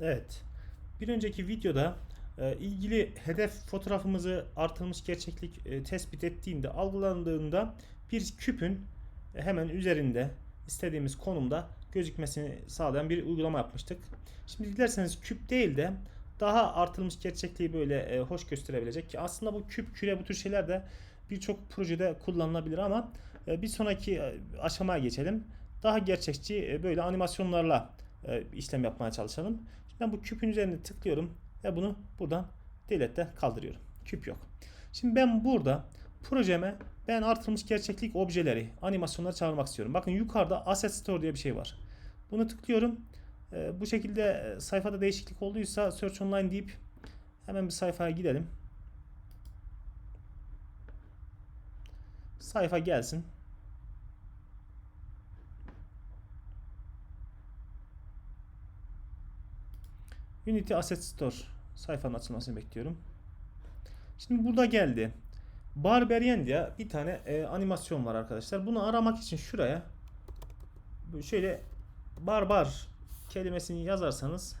Evet. Bir önceki videoda e, ilgili hedef fotoğrafımızı artırılmış gerçeklik e, tespit ettiğinde, algılandığında bir küpün e, hemen üzerinde istediğimiz konumda gözükmesini sağlayan bir uygulama yapmıştık. Şimdi dilerseniz küp değil de daha artırılmış gerçekliği böyle e, hoş gösterebilecek ki aslında bu küp, küre bu tür şeyler de birçok projede kullanılabilir ama e, bir sonraki e, aşamaya geçelim. Daha gerçekçi e, böyle animasyonlarla e, işlem yapmaya çalışalım. Ben bu küpün üzerine tıklıyorum ve bunu buradan delete'de kaldırıyorum. Küp yok. Şimdi ben burada projeme ben artırılmış gerçeklik objeleri, animasyonları çağırmak istiyorum. Bakın yukarıda Asset Store diye bir şey var. Bunu tıklıyorum. E, bu şekilde e, sayfada değişiklik olduysa Search Online deyip hemen bir sayfaya gidelim. Sayfa gelsin. Unity Asset Store sayfanın açılmasını bekliyorum. Şimdi burada geldi. Barbarian diye bir tane e, animasyon var arkadaşlar. Bunu aramak için şuraya şöyle barbar kelimesini yazarsanız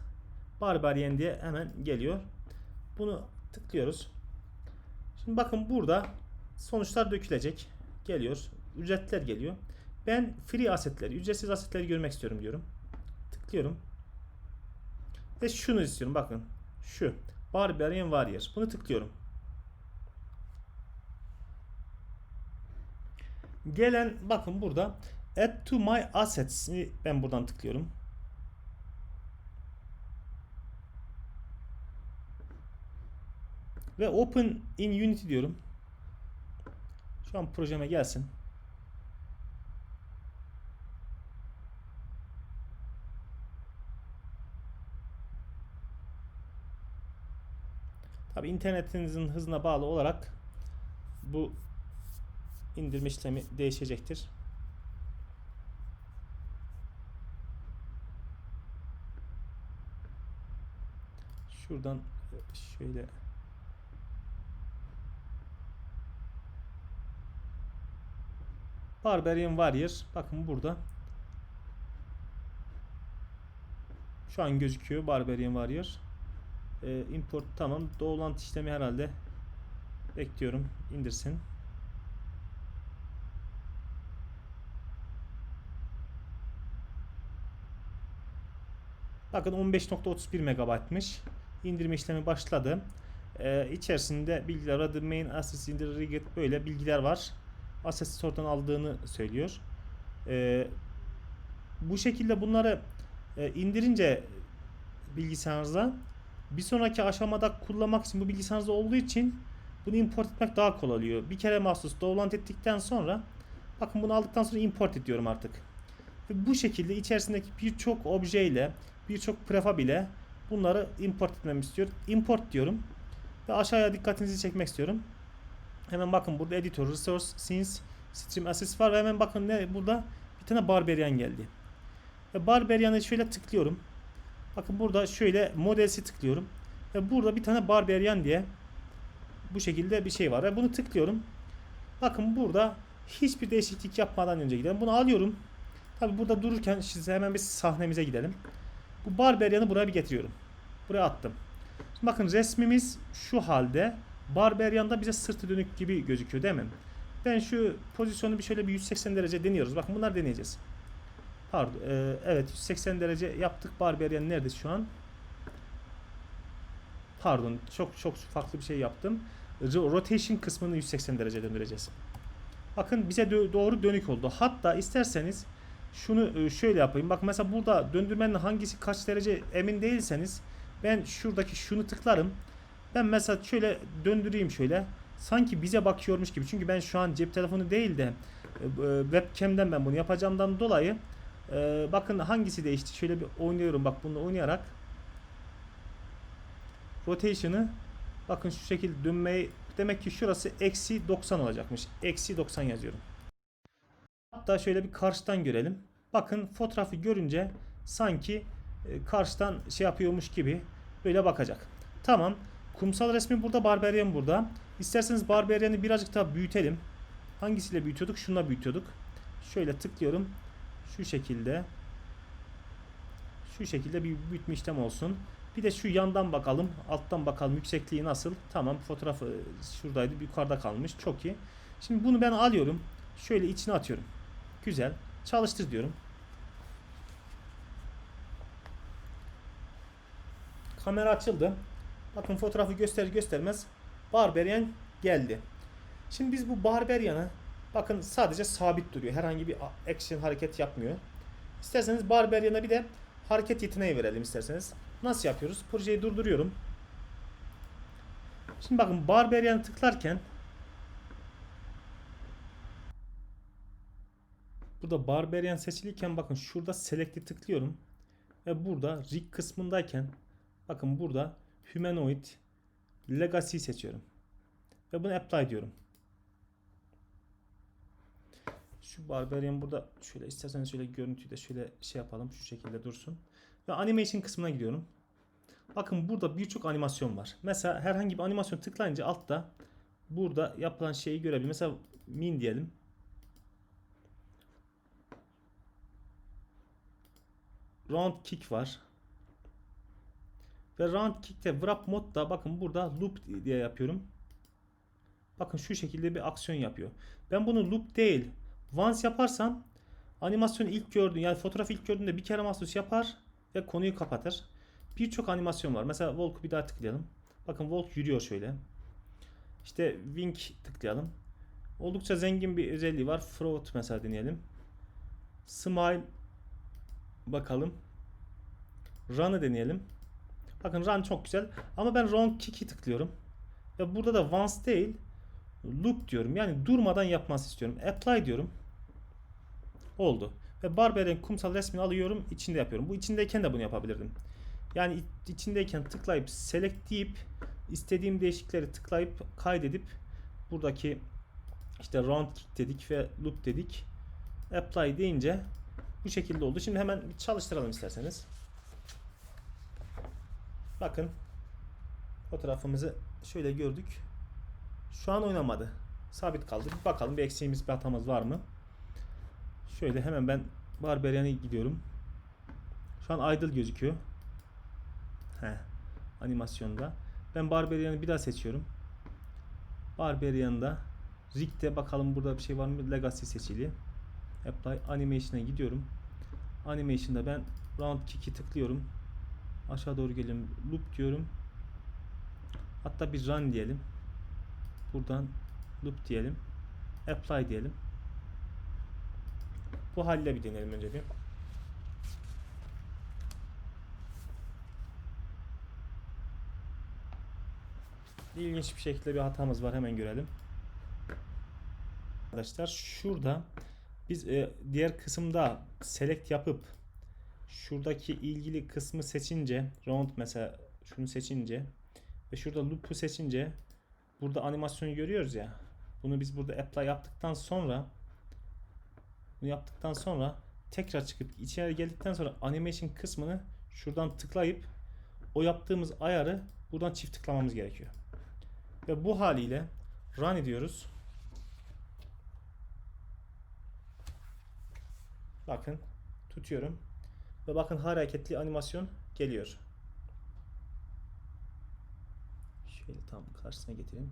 Barbarian diye hemen geliyor. Bunu tıklıyoruz. Şimdi bakın burada sonuçlar dökülecek. Geliyor. Ücretler geliyor. Ben free asetleri, ücretsiz asetleri görmek istiyorum diyorum. Tıklıyorum. Ve şunu istiyorum bakın. Şu. Barbarian Warrior. Bunu tıklıyorum. Gelen bakın burada Add to my assets'i ben buradan tıklıyorum. Ve Open in Unity diyorum. Şu an projeme gelsin. Tabi internetinizin hızına bağlı olarak bu indirme işlemi değişecektir. Şuradan şöyle Barbarian Warrior bakın burada şu an gözüküyor Barbarian Warrior e, import tamam. Doğulantı işlemi herhalde bekliyorum. İndirsin. Bakın 15.31 megabaytmış. İndirme işlemi başladı. Ee, içerisinde bilgiler adı main assets in the rigid böyle bilgiler var. Asset Store'dan aldığını söylüyor. Ee, bu şekilde bunları e, indirince bilgisayarınıza bir sonraki aşamada kullanmak için bu bilgisayarınızda olduğu için bunu import etmek daha kolay oluyor. Bir kere mahsus download ettikten sonra bakın bunu aldıktan sonra import ediyorum artık. Ve bu şekilde içerisindeki birçok objeyle birçok prefab ile bunları import etmemi istiyor. Import diyorum. Ve aşağıya dikkatinizi çekmek istiyorum. Hemen bakın burada editor, resource, scenes, stream assets var ve hemen bakın ne burada bir tane barbarian geldi. Ve barbarian'ı şöyle tıklıyorum. Bakın burada şöyle modelsi tıklıyorum. Ve burada bir tane barbarian diye bu şekilde bir şey var. Ve bunu tıklıyorum. Bakın burada hiçbir değişiklik yapmadan önce gidelim. Bunu alıyorum. Tabi burada dururken size hemen bir sahnemize gidelim. Bu barbarian'ı buraya bir getiriyorum. Buraya attım. Şimdi bakın resmimiz şu halde. Barbarian'da bize sırtı dönük gibi gözüküyor değil mi? Ben şu pozisyonu bir şöyle bir 180 derece deniyoruz. Bakın bunlar deneyeceğiz. Pardon. e, evet 180 derece yaptık. Barbarian nerede şu an? Pardon. Çok çok farklı bir şey yaptım. Ro- Rotation kısmını 180 derece döndüreceğiz. Bakın bize dö- doğru dönük oldu. Hatta isterseniz şunu e, şöyle yapayım. Bak mesela burada döndürmenin hangisi kaç derece emin değilseniz ben şuradaki şunu tıklarım. Ben mesela şöyle döndüreyim şöyle. Sanki bize bakıyormuş gibi. Çünkü ben şu an cep telefonu değil de e, e, webcam'den ben bunu yapacağımdan dolayı e, bakın hangisi değişti. Şöyle bir oynuyorum bak bunu oynayarak. Rotation'ı bakın şu şekilde dönmeyi demek ki şurası eksi 90 olacakmış. Eksi 90 yazıyorum. Hatta şöyle bir karşıdan görelim. Bakın fotoğrafı görünce sanki e, karşıdan şey yapıyormuş gibi böyle bakacak. Tamam. Kumsal resmi burada, Barbarian burada. İsterseniz Barbarian'ı birazcık daha büyütelim. Hangisiyle büyütüyorduk? Şununla büyütüyorduk. Şöyle tıklıyorum. Şu şekilde. Şu şekilde bir büyütme işlemi olsun. Bir de şu yandan bakalım. Alttan bakalım yüksekliği nasıl. Tamam fotoğrafı şuradaydı. Yukarıda kalmış. Çok iyi. Şimdi bunu ben alıyorum. Şöyle içine atıyorum. Güzel. Çalıştır diyorum. Kamera açıldı. Bakın fotoğrafı gösterir göstermez Barbarian geldi. Şimdi biz bu Barbarian'ı bakın sadece sabit duruyor. Herhangi bir action hareket yapmıyor. İsterseniz Barbarian'a bir de hareket yeteneği verelim isterseniz. Nasıl yapıyoruz? Projeyi durduruyorum. Şimdi bakın Barbarian'ı tıklarken Burada Barbarian seçiliyken bakın şurada Select'i tıklıyorum. Ve burada Rig kısmındayken bakın burada Humanoid Legacy seçiyorum. Ve bunu apply diyorum. Şu Barbarian burada şöyle isterseniz şöyle görüntüyü de şöyle şey yapalım. Şu şekilde dursun. Ve animation kısmına gidiyorum. Bakın burada birçok animasyon var. Mesela herhangi bir animasyon tıklayınca altta burada yapılan şeyi görebilir. Mesela min diyelim. Round kick var. Ve round kick'te wrap modda bakın burada loop diye yapıyorum. Bakın şu şekilde bir aksiyon yapıyor. Ben bunu loop değil once yaparsam animasyonu ilk gördüğün yani fotoğrafı ilk gördüğünde bir kere mahsus yapar ve konuyu kapatır. Birçok animasyon var. Mesela Volk'u bir daha tıklayalım. Bakın Volk yürüyor şöyle. İşte Wing tıklayalım. Oldukça zengin bir özelliği var. Fraud mesela deneyelim. Smile bakalım. Run'ı deneyelim. Bakın run çok güzel. Ama ben round kick'i tıklıyorum. Ve burada da once değil loop diyorum. Yani durmadan yapması istiyorum. Apply diyorum. Oldu. Ve Barbarian kumsal resmini alıyorum. içinde yapıyorum. Bu içindeyken de bunu yapabilirdim. Yani içindeyken tıklayıp select deyip istediğim değişiklikleri tıklayıp kaydedip buradaki işte round kick dedik ve loop dedik. Apply deyince bu şekilde oldu. Şimdi hemen çalıştıralım isterseniz. Bakın fotoğrafımızı şöyle gördük. Şu an oynamadı. Sabit kaldı. Bir bakalım bir eksiğimiz bir hatamız var mı? Şöyle hemen ben Barbarian'a gidiyorum. Şu an idle gözüküyor. He, animasyonda. Ben Barbarian'ı bir daha seçiyorum. Barbarian'da Rig'de bakalım burada bir şey var mı? Legacy seçili. Apply Animation'a gidiyorum. Animation'da ben Round Kick'i tıklıyorum. Aşağı doğru geliyorum. Loop diyorum. Hatta bir run diyelim. Buradan loop diyelim. Apply diyelim. Bu halle bir deneyelim önce bir. İlginç bir şekilde bir hatamız var. Hemen görelim. Arkadaşlar şurada biz e, diğer kısımda select yapıp şuradaki ilgili kısmı seçince round mesela şunu seçince ve şurada loop'u seçince burada animasyonu görüyoruz ya. Bunu biz burada apply yaptıktan sonra bunu yaptıktan sonra tekrar çıkıp içeri geldikten sonra animation kısmını şuradan tıklayıp o yaptığımız ayarı buradan çift tıklamamız gerekiyor. Ve bu haliyle run ediyoruz. Bakın tutuyorum. Ve bakın hareketli animasyon geliyor. Şöyle tam karşısına getireyim.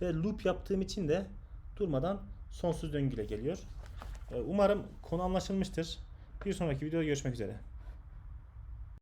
Ve loop yaptığım için de durmadan sonsuz döngüyle geliyor. Umarım konu anlaşılmıştır. Bir sonraki videoda görüşmek üzere.